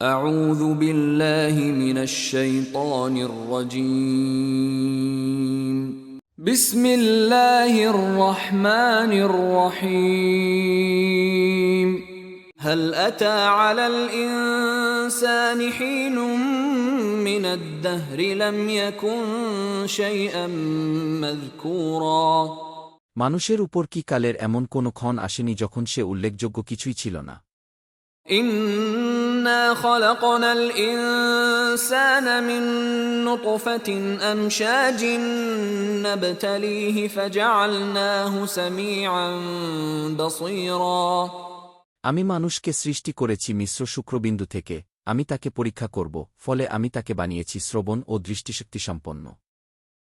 أعوذ بالله من الشيطان الرجيم بسم الله الرحمن الرحيم هل أتى على الإنسان حين من الدهر لم يكن شيئا مذكورا মানুষের উপর কি কালের এমন কোনো ক্ষণ আসেনি যখন সে উল্লেখযোগ্য কিছুই ছিল না إنا خلقنا الإنسان من نطفة أمشاج نبتليه فجعلناه سميعا بصيرا আমি মানুষকে সৃষ্টি করেছি মিশ্র শুক্রবিন্দু থেকে আমি তাকে পরীক্ষা করব ফলে আমি তাকে বানিয়েছি শ্রবণ ও দৃষ্টিশক্তি সম্পন্ন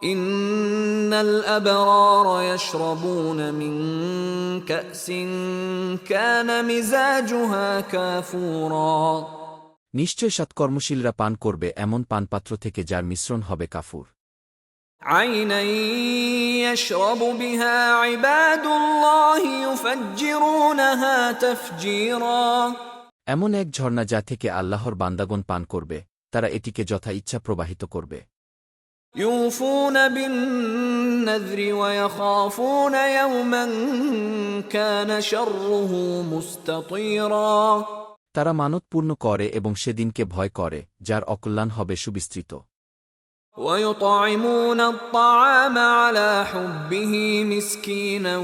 إن الأبرار يشربون من كأس كان مزاجها كافورا নিশ্চয় সৎকর্মশীলরা পান করবে এমন পানপাত্র থেকে যার মিশ্রণ হবে কাফুর عينا يشرب بها عباد الله يفجرونها تفجيرا এমন এক ঝর্ণা যা থেকে আল্লাহর বান্দাগণ পান করবে তারা এটিকে যথা ইচ্ছা প্রবাহিত করবে يوفون بالنذر ويخافون يوما كان شره مستطيرا তারা মানত পূর্ণ করে এবং সেদিনকে ভয় করে যার অকল্যাণ হবে সুবিস্তৃত ويطعمون الطعام على حبه مسكينا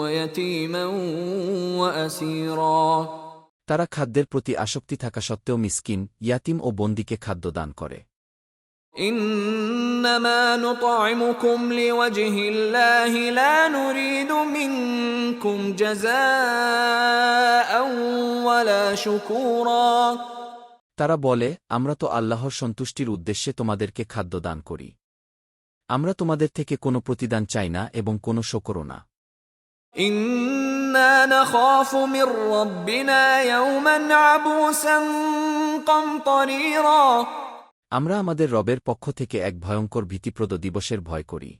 ويتيما واسيرا তারা খাদ্যের প্রতি আসক্তি থাকা সত্ত্বেও মিসকিন ইয়াতিম ও বন্দিকে খাদ্য দান করে انما نطعمكم لوجه الله لا نريد منكم جزاء ولا شكورا তারা বলে আমরা তো আল্লাহর সন্তুষ্টির উদ্দেশ্যে তোমাদেরকে খাদ্য দান করি আমরা তোমাদের থেকে কোনো প্রতিদান চাই না এবং কোনো শকরও না انا نخاف من ربنا يوما عبوسا قمطريرا আমরা আমাদের রবের পক্ষ থেকে এক ভয়ঙ্কর ভীতিপ্রদ দিবসের ভয় করি।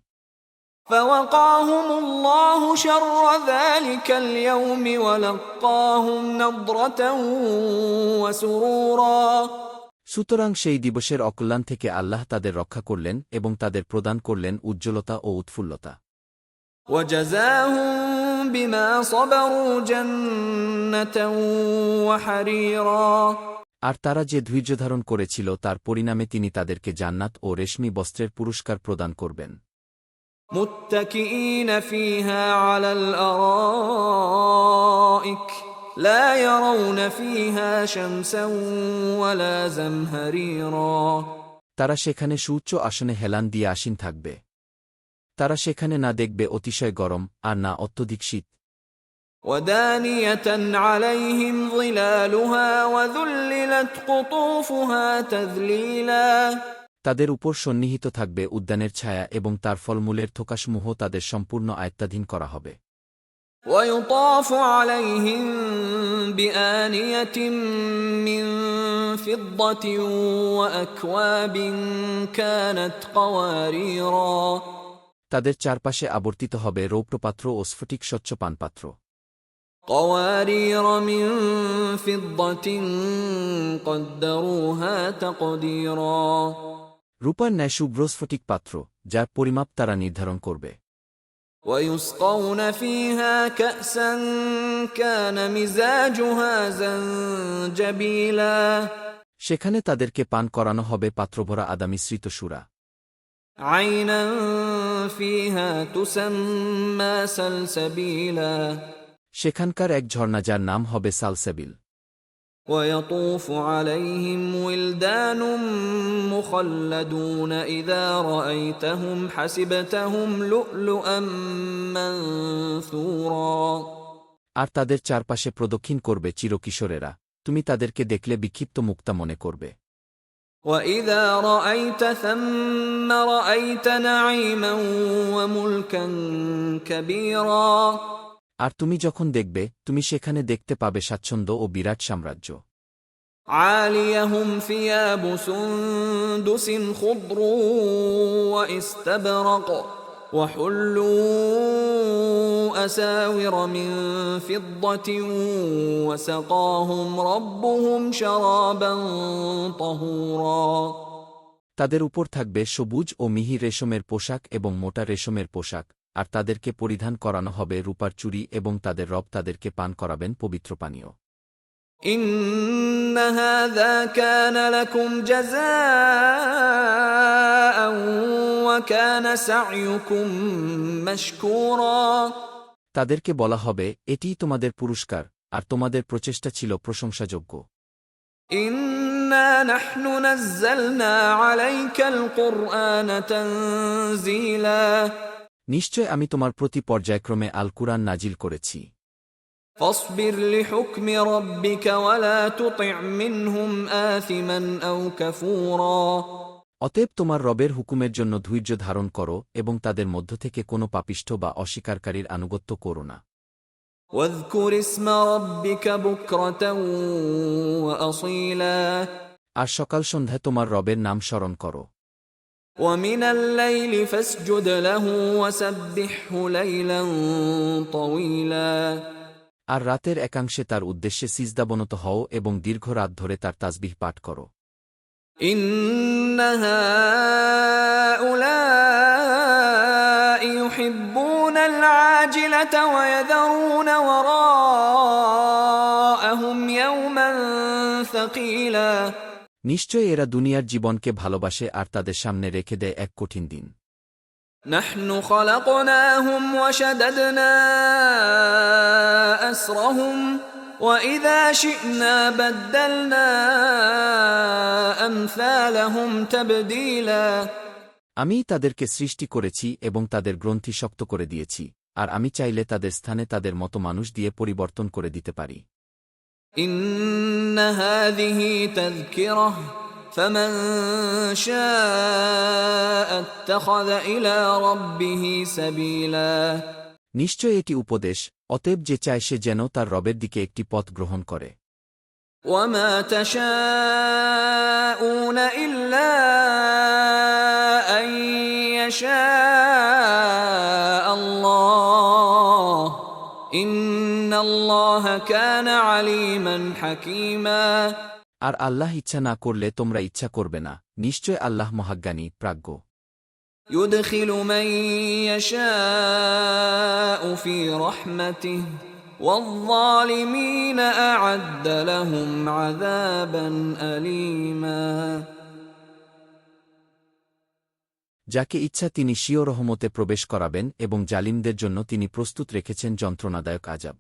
সুতরাং সেই দিবসের অকল্যাণ থেকে আল্লাহ তাদের রক্ষা করলেন এবং তাদের প্রদান করলেন উজ্জ্বলতা ও উৎফুল্লতা। বিমা সবারু জন্নতং ওয়া আর তারা যে ধৈর্যধারণ করেছিল তার পরিণামে তিনি তাদেরকে জান্নাত ও রেশমি বস্ত্রের পুরস্কার প্রদান করবেন متكئين فيها على الارائك لا يرون فيها شمسا ولا زمهريرا তারা সেখানে সুউচ্চ আসনে হেলান দিয়ে আসীন থাকবে তারা সেখানে না দেখবে অতিশয় গরম আর না অত্যধিক শীত ودانية عليهم ظلالها وذللت قطوفها تذليلا তাদের উপর সন্নিহিত থাকবে উদ্যানের ছায়া এবং তার ফলমূলের থোকাসমূহ তাদের সম্পূর্ণ আয়ত্তাধীন করা হবে ويطاف عليهم بآنية من فضة وأكواب كانت قواريرا তাদের চারপাশে আবর্তিত হবে রৌপ্রপাত্র ও স্ফটিক স্বচ্ছ পানপাত্র قوارير من فضة قدروها تقديرا রূপার ন্যায় শুভ্র স্ফটিক পাত্র যার পরিমাপ তারা নির্ধারণ করবে ويسقون فيها كأسا كان مزاجها زنجبيلا সেখানে তাদেরকে পান করানো হবে পাত্রভরা আদামিশ্রিত সুরা عينا فيها تسمى سلسبيلا সেখানকার এক ঝর্ণা যার নাম হবে সালসাবিল ويطوف عليهم ولدان مخلدون إذا رأيتهم حسبتهم لؤلؤا منثورا আর তাদের চারপাশে প্রদক্ষিণ করবে চিরকিশোরেরা তুমি তাদেরকে দেখলে বিক্ষিপ্ত মুক্তা মনে করবে وإذا رأيت ثم رأيت نعيما وملكا كبيرا আর তুমি যখন দেখবে তুমি সেখানে দেখতে পাবে স্বাচ্ছন্দ্য ও বিরাট সাম্রাজ্য عاليهم ثياب سندس خضر واستبرق وحلوا أساور من فضة وسقاهم ربهم شرابا طهورا তাদের উপর থাকবে সবুজ ও মিহি রেশমের পোশাক এবং মোটা রেশমের পোশাক আর তাদেরকে পরিধান করানো হবে রূপার চুড়ি এবং তাদের রব তাদেরকে পান করাবেন পবিত্র পানীয় إن هذا كان لكم جزاء وكان سعيكم مشكورا তাদেরকে বলা হবে এটিই তোমাদের পুরস্কার আর তোমাদের প্রচেষ্টা ছিল প্রশংসাযোগ্য إنا نحن نزلنا عليك القرآن تنزيلا নিশ্চয় আমি তোমার প্রতি পর্যায়ক্রমে আল কুরআন নাজিল করেছি فاصبر لحكم ربك ولا تطع منهم آثما أو كفورا অতএব তোমার রবের হুকুমের জন্য ধৈর্য ধারণ করো এবং তাদের মধ্য থেকে কোনো পাপিষ্ঠ বা অস্বীকারীর আনুগত্য করো না واذكر اسم ربك بكرة وأصيلا আর সকাল সন্ধ্যায় তোমার রবের নাম স্মরণ করো ومن الليل فاسجد له وسبحه ليلا طويلا আর রাতের একাংশে তার উদ্দেশ্যে সিজদাবনত হও এবং দীর্ঘ রাত ধরে তার তাসবিহ পাঠ করো إن هؤلاء يحبون العاجلة ويذرون وراءهم يوما ثقيلا নিশ্চয় এরা দুনিয়ার জীবনকে ভালোবাসে আর তাদের সামনে রেখে দেয় এক কঠিন দিন نحن خلقناهم وشددنا أسرهم وإذا شئنا بدلنا أمثالهم تبديلا আমি তাদেরকে সৃষ্টি করেছি এবং তাদের গ্রন্থি শক্ত করে দিয়েছি আর আমি চাইলে তাদের স্থানে তাদের মতো মানুষ দিয়ে পরিবর্তন করে দিতে পারি إن هذه تذكرة فمن شاء اتخذ إلى ربه سبيلا নিশ্চয় এটি উপদেশ অতএব যে চায় সে যেন তার রবের দিকে একটি পথ গ্রহণ করে وما تشاءون إلا أن يشاء আর আল্লাহ ইচ্ছা না করলে তোমরা ইচ্ছা করবে না নিশ্চয় আল্লাহ মহাজ্ঞানী প্রাজ্ঞ يدخل من يشاء في رحمته والظالمين أعد لهم عذابا أليما যাকে ইচ্ছা তিনি স্বীয় রহমতে প্রবেশ করাবেন এবং জালিমদের জন্য তিনি প্রস্তুত রেখেছেন যন্ত্রণাদায়ক আজাব